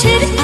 실수